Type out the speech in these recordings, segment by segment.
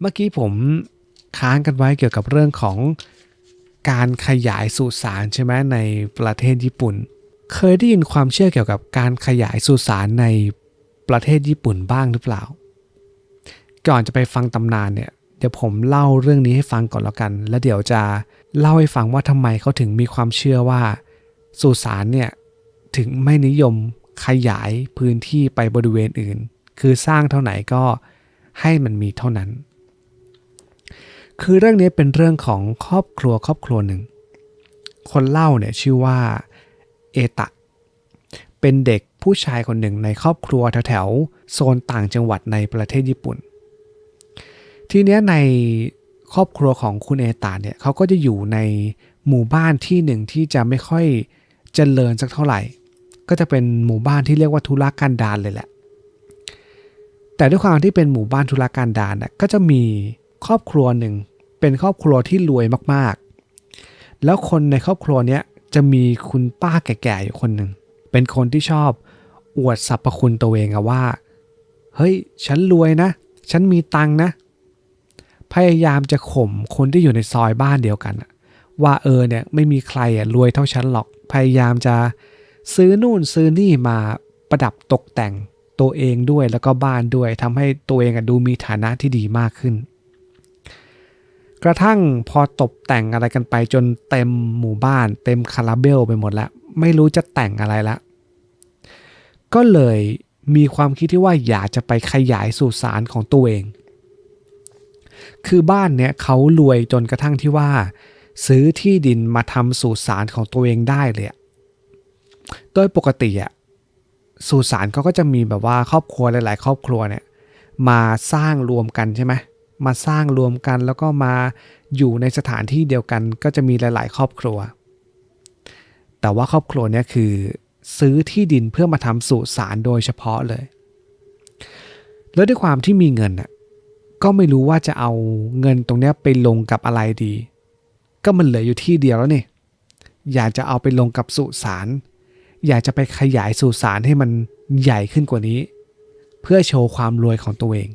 เมื่อกี้ผมค้างกันไว้เกี่ยวกับเรื่องของการขยายสุสานใช่ไหมในประเทศญี่ปุ่น เคยได้ยินความเชื่อเกี่ยวกับการขยายสุสานในประเทศญี่ปุ่นบ้างหรือเปล่า ก่อนจะไปฟังตำนานเนี่ยเดี๋ยวผมเล่าเรื่องนี้ให้ฟังก่อนแล้วกัน แล้วเดี๋ยวจะเล่าให้ฟังว่าทำไมเขาถึงมีความเชื่อว่าสุสานเนี่ยถึงไม่นิยมขยายพื้นที่ไปบริเวณอื่น คือสร้างเท่าไหร่ก็ให้มันมีเท่านั้น คือเรื่องนี้เป็นเรื่องของครอบครัวครอบครัวหนึ่ง คนเล่าเนี่ยชื่อว่าเอตะ เป็นเด็กผู้ชายคนหนึ่งในครอบครัวแถวๆโซนต่างจังหวัดในประเทศญี่ปุ่น ทีเนี้ยในครอบครัวของคุณเอตาเนี่ยเขาก็จะอยู่ในหมู่บ้านที่หนึ่งที่จะไม่ค่อยเจริญสักเท่าไหร่ ก็จะเป็นหมู่บ้านที่เรียกว่าธุรกันดารเลยแหละ แต่ด้วยความที่เป็นหมู่บ้านธุรกันดารน่ะก็จะมี ครอบครัวหนึ่งเป็นครอบครัวที่รวยมากๆ แล้วคนในครอบครัวเนี้ยจะมีคุณป้าแก่ๆอยู่คนหนึ่ง เป็นคนที่ชอบอวดสรรพคุณตัวเองอะว่า เฮ้ย ฉันรวยนะ ฉันมีตังนะ พยายามจะข่มคนที่อยู่ในซอยบ้านเดียวกันว่าเออเนี่ยไม่มีใครอะรวยเท่าฉันหรอก พยายามจะซื้อนู่นซื้อนี่มาประดับตกแต่งตัวเองด้วยแล้วก็บ้านด้วยทำให้ตัวเองอะดูมีฐานะที่ดีมากขึ้น กระทั่งพอตกแต่งอะไรกันไปจนเต็มหมู่บ้าน เต็มคาราเบลไปหมดแล้ว ไม่รู้จะแต่งอะไรละ ก็เลยมีความคิดที่ว่าอยากจะไปขยายสุสานของตัวเอง คือบ้านเนี่ยเขารวยจนกระทั่งที่ว่า ซื้อที่ดินมาทำสุสานของตัวเองได้เลยอะโดยปกติอะสุสานเขาก็จะมีแบบว่าครอบครัวหลาย ๆ ครอบครัวเนี่ยมาสร้างรวมกันใช่ไหม มาสร้างรวมกัน แล้วก็มาอยู่ในสถานที่เดียวกัน ก็จะมีหลาย ๆ ครอบครัว แต่ว่าครอบครัวนี่ยคือ ซื้อที่ดินเพื่อมาทำสุสานโดยเฉพาะเลย แล้วด้วยความที่มีเงินก็ไม่รู้ว่าจะเอาเงินตรงนี้ไปลงกับอะไรดี ก็มันเหลืออยู่ที่เดียวแล้วนี่อยากจะเอาไปลงกับสุสานอยากจะไปขยายสุสานให้มันใหญ่ขึ้นกว่านี้ เพื่อโชว์ความรวยของตัวเอง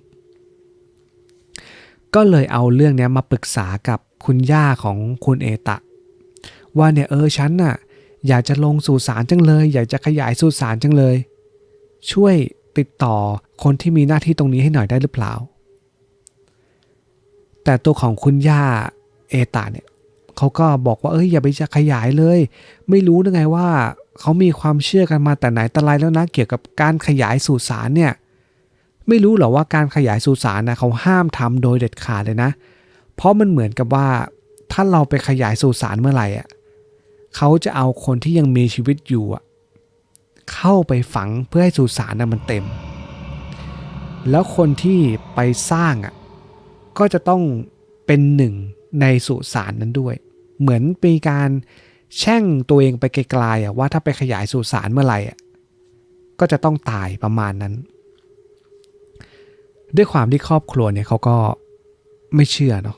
ก็เลยเอาเรื่องนี้มาปรึกษากับคุณย่าของคุณเอตะ ว่าเนี่ยเออฉันน่ะอยากจะลงสู่สารจังเลย อยากจะขยายสู่สารจังเลย ช่วยติดต่อคนที่มีหน้าที่ตรงนี้ให้หน่อยได้หรือเปล่า แต่ตัวของคุณย่าเอตาเนี่ยเขาก็บอกว่าเอ้ยอย่าไปจะขยายเลย ไม่รู้ได้ไงว่าเขามีความเชื่อกันมาแต่ไหนแต่ไรแล้วนะเกี่ยวกับการขยายสู่สารเนี่ย ไม่รู้หรอว่าการขยายสู่สารนะเขาห้ามทำโดยเด็ดขาดเลยนะ เพราะมันเหมือนกับว่าถ้าเราไปขยายสู่สารเมื่อไหร่อะเขาจะเอาคนที่ยังมีชีวิตอยู่อะเข้าไปฝังเพื่อให้สุสานนะมันเต็ม แล้วคนที่ไปสร้างอะก็จะต้องเป็นหนึ่งในสุสานนั้นด้วย เหมือนเป็นการแช่งตัวเองไปไกลๆอะว่าถ้าไปขยายสุสานเมื่อไหร่อะก็จะต้องตายประมาณนั้น ด้วยความที่ครอบครัวเนี่ยเขาก็ไม่เชื่อเนาะ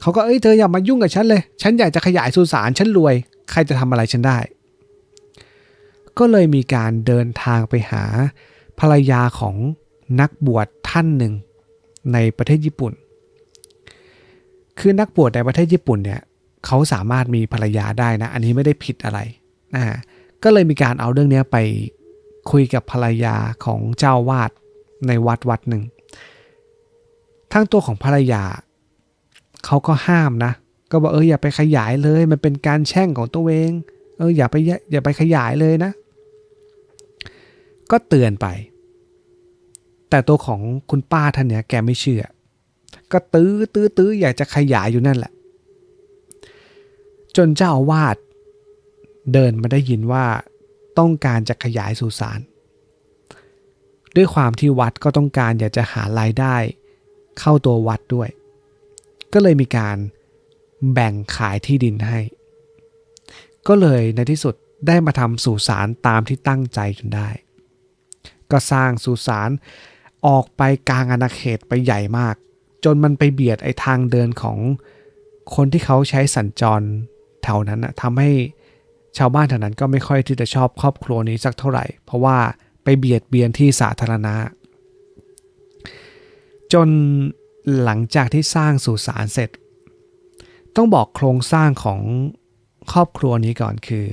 เขาก็เอ้ยเธออย่ามายุ่งกับฉันเลย ฉันอยากจะขยายสุสานฉันรวย ใครจะทำอะไรฉันได้ ก็เลยมีการเดินทางไปหาภรรยาของนักบวชท่านหนึ่งในประเทศญี่ปุ่น คือนักบวชในประเทศญี่ปุ่นเนี่ยเขาสามารถมีภรรยาได้นะ อันนี้ไม่ได้ผิดอะไรนะก็เลยมีการเอาเรื่องนี้ไปคุยกับภรรยาของเจ้าวาดในวัดวัดหนึ่ง ทั้งตัวของภรรยาเขาก็ห้ามนะ ก็บอกเอออย่าไปขยายเลย มันเป็นการแช่งของตัวเองเอออย่าไปอย่าไปขยายเลยนะ ก็เตือนไป แต่ตัวของคุณป้าท่านเนี้ยแกไม่เชื่อ ก็ตื้อตื้อตื้ออยากจะขยายอยู่นั่นแหละ จนเจ้าอาวาสเดินมาได้ยินว่าต้องการจะขยายสุสานด้วยความที่วัดก็ต้องการอยากจะหารายได้ เข้าตัววัดด้วย ก็เลยมีการแบ่งขายที่ดินให้ ก็เลยในที่สุดได้มาทำสุสานตามที่ตั้งใจจนได้ ก็สร้างสุสานออกไปกลางอาณาเขตไปใหญ่มาก จนมันไปเบียดไอ้ทางเดินของคนที่เขาใช้สัญจรแถวนั้นนะทำให้ชาวบ้านแถวนั้นก็ไม่ค่อยที่จะชอบครอบครัวนี้สักเท่าไหร่ เพราะว่าไปเบียดเบียนที่สาธารณะ จนหลังจากที่สร้างสุสานเสร็จ ต้องบอกโครงสร้างของครอบครัวนี้ก่อนคือ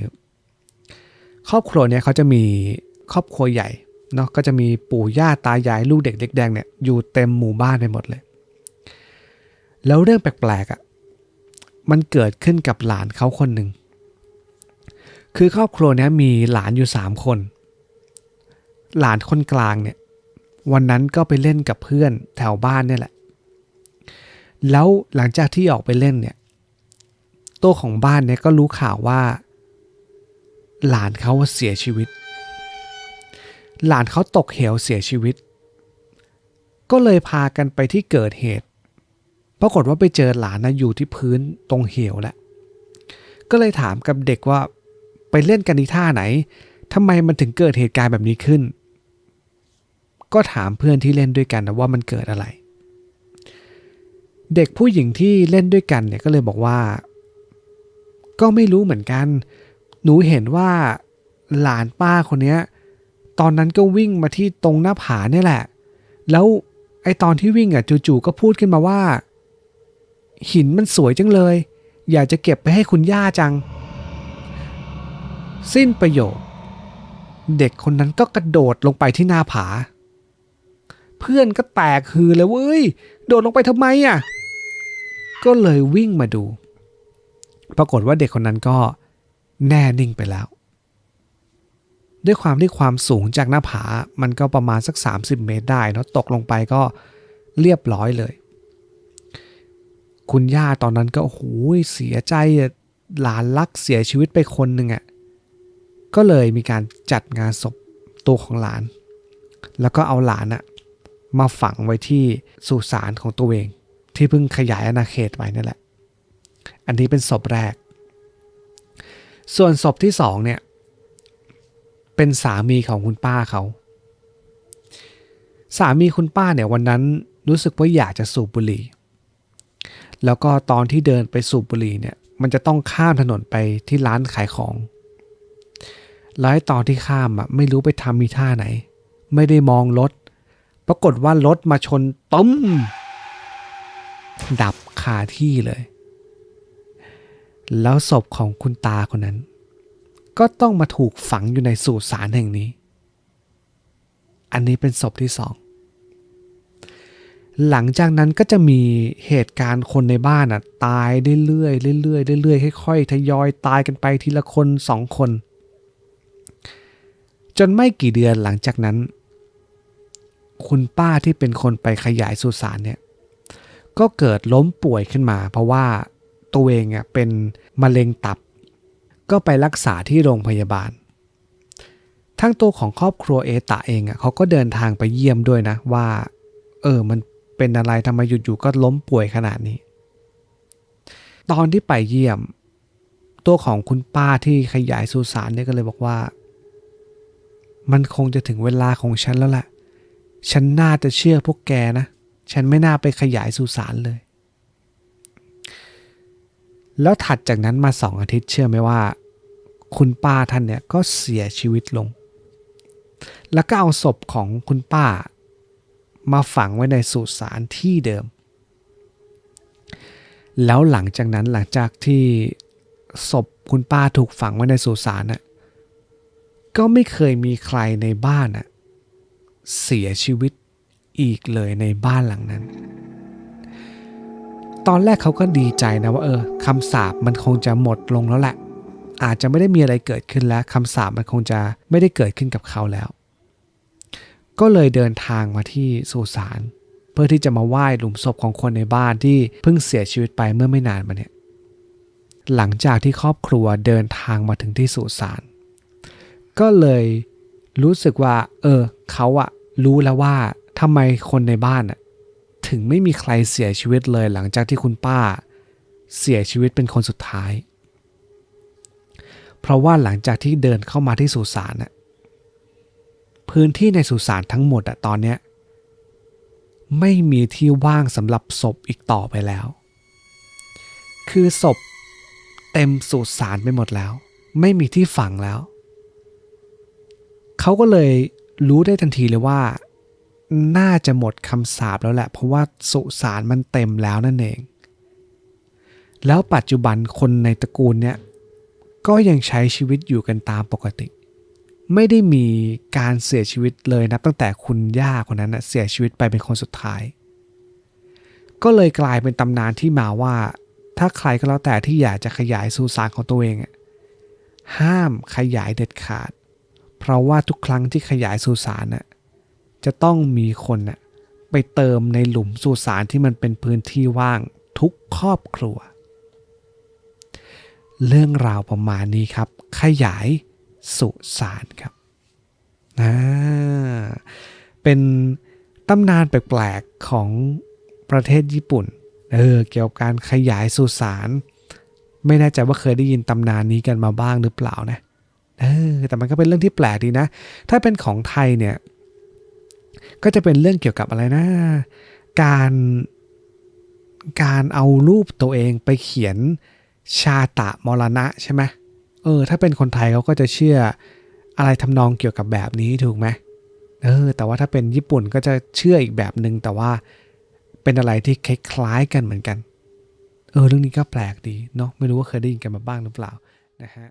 ครอบครัวเนี้ยเขาจะมีครอบครัวใหญ่เนาะก็จะมีปู่ย่าตายายลูกเด็กเล็กแดงเนี่ยอยู่เต็มหมู่บ้านไปหมดเลย แล้วเรื่องแปลกๆอะ่ะมันเกิดขึ้นกับหลานเขาคนหนึ่งคือครอบครัวนี้มีหลานอยู่สามคน หลานคนกลางเนี่ย วันนั้นก็ไปเล่นกับเพื่อนแถวบ้านเนี่ยแหละ แล้วหลังจากที่ออกไปเล่นเนี่ยตัวของบ้านเนี่ยก็รู้ข่าวว่า หลานเขาเสียชีวิต หลานเขาตกเหวเสียชีวิต ก็เลยพากันไปที่เกิดเหตุ ปรากฏว่าไปเจอหลานนะอยู่ที่พื้นตรงเหวแหละก็เลยถามกับเด็กว่าไปเล่นกันในท่าไหนทำไมมันถึงเกิดเหตุการณ์แบบนี้ขึ้น ก็ถามเพื่อนที่เล่นด้วยกันนะว่ามันเกิดอะไร เด็กผู้หญิงที่เล่นด้วยกันเนี่ยก็เลยบอกว่า ก็ไม่รู้เหมือนกัน หนูเห็นว่าหลานป้าคนเนี้ยตอนนั้นก็วิ่งมาที่ตรงหน้าผาเนี่ยแหละ แล้วไอตอนที่วิ่งอะจู่ๆก็พูดขึ้นมาว่า หินมันสวยจังเลย อยากจะเก็บไปให้คุณย่าจัง สิ้นประโยค เด็กคนนั้นก็กระโดดลงไปที่หน้าผา เพื่อนก็แตกฮือเลยเว้ย โดดลงไปทำไมอะ ก็เลยวิ่งมาดู ปรากฏว่าเด็กคนนั้นก็แน่นิ่งไปแล้ว ด้วยความที่ความสูงจากหน้าผา มันก็ประมาณสัก 30 เมตรได้เนาะตกลงไปก็เรียบร้อยเลย คุณย่าตอนนั้นก็โอ้โหเสียใจหลานรักเสียชีวิตไปคนหนึ่งอะ่ะก็เลยมีการจัดงานศพตัวของหลาน แล้วก็เอาหลานอะ มาฝังไว้ที่สุสานของตัวเอง ที่เพิ่งขยายอาณาเขตไว้นั่นแหละ อันนี้เป็นศพแรก ส่วนศพที่สองเนี่ย เป็นสามีของคุณป้าเขา สามีคุณป้าเนี่ยวันนั้นรู้สึกว่าอยากจะสูบบุหรี่ แล้วก็ตอนที่เดินไปสูบบุหรี่เนี่ย มันจะต้องข้ามถนนไปที่ร้านขายของ แล้วตอนที่ข้ามอะไม่รู้ไปทำมีท่าไหน ไม่ได้มองรถ ปรากฏว่ารถมาชนตุ้มดับคาที่เลย แล้วศพของคุณตาคนนั้น ก็ต้องมาถูกฝังอยู่ในสุสานแห่งนี้ อันนี้เป็นศพที่สอง หลังจากนั้นก็จะมีเหตุการณ์คนในบ้านอะตายเรื่อยๆเรื่อยๆเรื่อยๆค่อยๆทยอยตายกันไปทีละคนสองคน จนไม่กี่เดือนหลังจากนั้น คุณป้าที่เป็นคนไปขยายสุสานเนี่ยก็เกิดล้มป่วยขึ้นมา เพราะว่าตัวเองอะเป็นมะเร็งตับ ก็ไปรักษาที่โรงพยาบาล ทั้งตัวของครอบครัวเอตะเองอะเขาก็เดินทางไปเยี่ยมด้วยนะว่า เออมันเป็นอะไรทำไมอยู่ๆก็ล้มป่วยขนาดนี้ ตอนที่ไปเยี่ยม ตัวของคุณป้าที่ขยายสุสานเนี่ยก็เลยบอกว่า มันคงจะถึงเวลาของฉันแล้วแหละ ฉันน่าจะเชื่อพวกแกนะ ฉันไม่น่าไปขยายสุสานเลย แล้วถัดจากนั้นมาสองอาทิตย์เชื่อไหมว่า คุณป้าท่านเนี่ยก็เสียชีวิตลง แล้วก็เอาศพของคุณป้า มาฝังไว้ในสุสานที่เดิม แล้วหลังจากนั้นหลังจากที่ศพคุณป้าถูกฝังไว้ในสุสานน่ะก็ไม่เคยมีใครในบ้านน่ะ เสียชีวิตอีกเลยในบ้านหลังนั้น ตอนแรกเขาก็ดีใจนะว่าเออคำสาปมันคงจะหมดลงแล้วแหละ อาจจะไม่ได้มีอะไรเกิดขึ้นแล้วคำสาปมันคงจะไม่ได้เกิดขึ้นกับเขาแล้ว ก็เลยเดินทางมาที่สุสานเพื่อที่จะมาไหว้หลุมศพของคนในบ้านที่เพิ่งเสียชีวิตไปเมื่อไม่นานมาเนี่ยหลังจากที่ครอบครัวเดินทางมาถึงที่สุสานก็เลยรู้สึกว่า เออเขาอะ รู้แล้วว่าทำไมคนในบ้านถึงไม่มีใครเสียชีวิตเลยหลังจากที่คุณป้า เสียชีวิตเป็นคนสุดท้าย เพราะว่าหลังจากที่เดินเข้ามาที่สุสานน่ะพื้นที่ในสุสานทั้งหมดอะตอนเนี้ยไม่มีที่ว่างสำหรับศพอีกต่อไปแล้ว คือศพเต็มสุสานไปหมดแล้ว ไม่มีที่ฝังแล้ว เขาก็เลย รู้ได้ทันทีเลยว่า น่าจะหมดคำสาปแล้วแหละ เพราะว่าสุสานมันเต็มแล้วนั่นเอง แล้วปัจจุบันคนในตระกูลเนี่ยก็ยังใช้ชีวิตอยู่กันตามปกติ ไม่ได้มีการเสียชีวิตเลยนับตั้งแต่คุณย่าคนนั้นนะเสียชีวิตไปเป็นคนสุดท้าย ก็เลยกลายเป็นตำนานที่มาว่า ถ้าใครก็แล้วแต่ที่อยากจะขยายสุสานของตัวเองห้ามขยายเด็ดขาด เราว่าทุกครั้งที่ขยายสุสานน่ะจะต้องมีคนน่ะไปเติมในหลุมสุสานที่มันเป็นพื้นที่ว่างทุกครอบครัว เรื่องราวประมาณนี้ครับ ขยายสุสานครับอ่าเป็นตำนานแปลกๆของประเทศญี่ปุ่น เออ เกี่ยวกับการขยายสุสาน ไม่แน่ใจว่าเคยได้ยินตำนานนี้กันมาบ้างหรือเปล่านะ เออแต่มันก็เป็นเรื่องที่แปลกดีนะ ถ้าเป็นของไทยเนี่ย ก็จะเป็นเรื่องเกี่ยวกับอะไรนะ การการเอารูปตัวเองไปเขียนชาตะมรณะใช่ไหมเออ ถ้าเป็นคนไทยเขาก็จะเชื่ออะไรทำนองเกี่ยวกับแบบนี้ถูกไหมเออ แต่ว่าถ้าเป็นญี่ปุ่นก็จะเชื่ออีกแบบหนึ่งแต่ว่าเป็นอะไรที่คล้ายๆกันเหมือนกัน เออ เรื่องนี้ก็แปลกดีเนาะไม่รู้ว่าเคยได้ยินกันมาบ้างหรือเปล่านะฮะ